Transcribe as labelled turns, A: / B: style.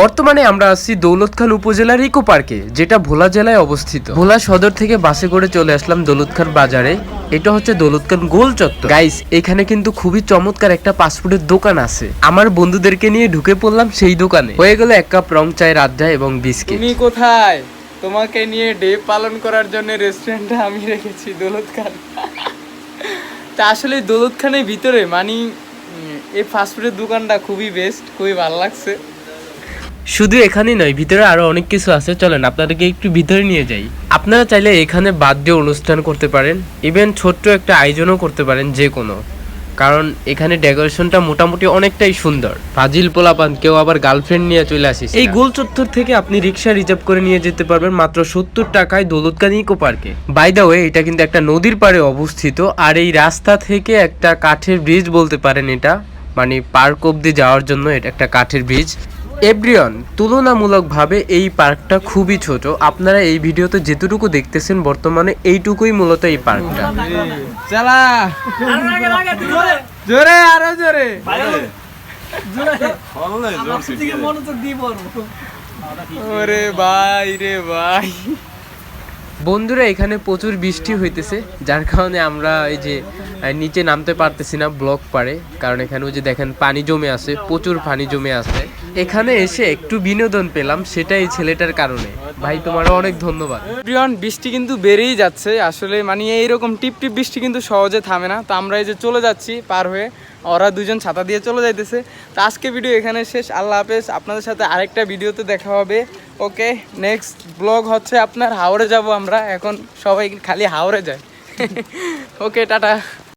A: বর্তমানে আমরা আছি দৌলতখান উপজেলার ইকো পার্কে, যেটা ভোলা জেলায় অবস্থিত। ভোলা সদর থেকে বাসে করে চলে আসলাম দৌলতখান বাজারে। এটা হচ্ছে দৌলতখান গোল চত্বর। গাইস এখানে কিন্তু খুবই চমৎকার একটা পাসপোর্টের দোকান আছে। আমার বন্ধুদেরকে নিয়ে ঢুকে পড়লাম সেই দোকানে। হয়ে গেল এক কাপ রং চায়ের আড্ডা এবং বিস্কিট।
B: তুমি কোথায়? তোমাকে নিয়ে ডে পালন করার জন্য রেস্টুরেন্টটা আমি রেখেছি দৌলতখান তা আসলে দৌলত খানের ভিতরে মানে এই ফাস্টফুডের দোকানটা খুবই বেস্ট খুবই ভালো লাগছে।
A: শুধু এখানেই নয় ভিতরে আরও অনেক কিছু আছে। চলেন আপনাদেরকে একটু ভিতরে নিয়ে যাই। আপনারা চাইলে এখানে বার্থডে অনুষ্ঠান করতে পারেন ইভেন ছোট্ট একটা আয়োজনও করতে পারেন যে কোনো কারণ এখানে ডেকোরেশনটা মোটামুটি অনেকটাই সুন্দর। ফাজিল পোলাপান কেউ আবার গার্লফ্রেন্ড নিয়ে চলে আসিস এই গোল চত্বর থেকে আপনি রিক্সা রিজার্ভ করে নিয়ে যেতে পারবেন মাত্র সত্তর টাকায় দৌলতকানি ইকো পার্কে। বাই দা ওয়ে এটা কিন্তু একটা নদীর পাড়ে অবস্থিত আর এই রাস্তা থেকে একটা কাঠের ব্রিজ বলতে পারেন এটা। মানে পার্ক অব্দি যাওয়ার জন্য এটা একটা কাঠের ব্রিজ এভরিওয়ান তুলনামূলকভাবে এই পার্কটা খুবই ছোট। আপনারা এই ভিডিওতে যেটুকু দেখতেছেন বর্তমানে এইটুকুই মূলত এই পার্কটা।
B: চালা। জোরে আরও জোরে। ওরে ভাই রে ভাই।
A: বন্ধুরা এখানে প্রচুর বৃষ্টি হইতেছে যার কারণে আমরা এই যে নিচে নামতে পারতেছি না ব্লক পারে কারণ এখানে ওই যে দেখেন পানি জমে আছে প্রচুর পানি জমে আছে। এখানে এসে একটু বিনোদন পেলাম, সেটাই ছেলেটার কারণে। ভাই, তোমারও অনেক ধন্যবাদ।
B: প্রিয়ন, বৃষ্টি কিন্তু বেড়েই যাচ্ছে। আসলে মানে এইরকম টিপ টিপ বৃষ্টি কিন্তু সহজে থামে না। তো আমরা এই যে চলে যাচ্ছি পার হয়ে, ওরা দুজন ছাতা দিয়ে চলে যাইতেছে। তো আজকে ভিডিও এখানে শেষ। আল্লাহ হাফেজ। আপনাদের সাথে আরেকটা ভিডিওতে দেখা হবে। ওকে, নেক্সট ব্লগ হচ্ছে আপনার হাওড়ে যাব আমরা। এখন সবাই খালি হাওড়ে যায়। ওকে, টাটা।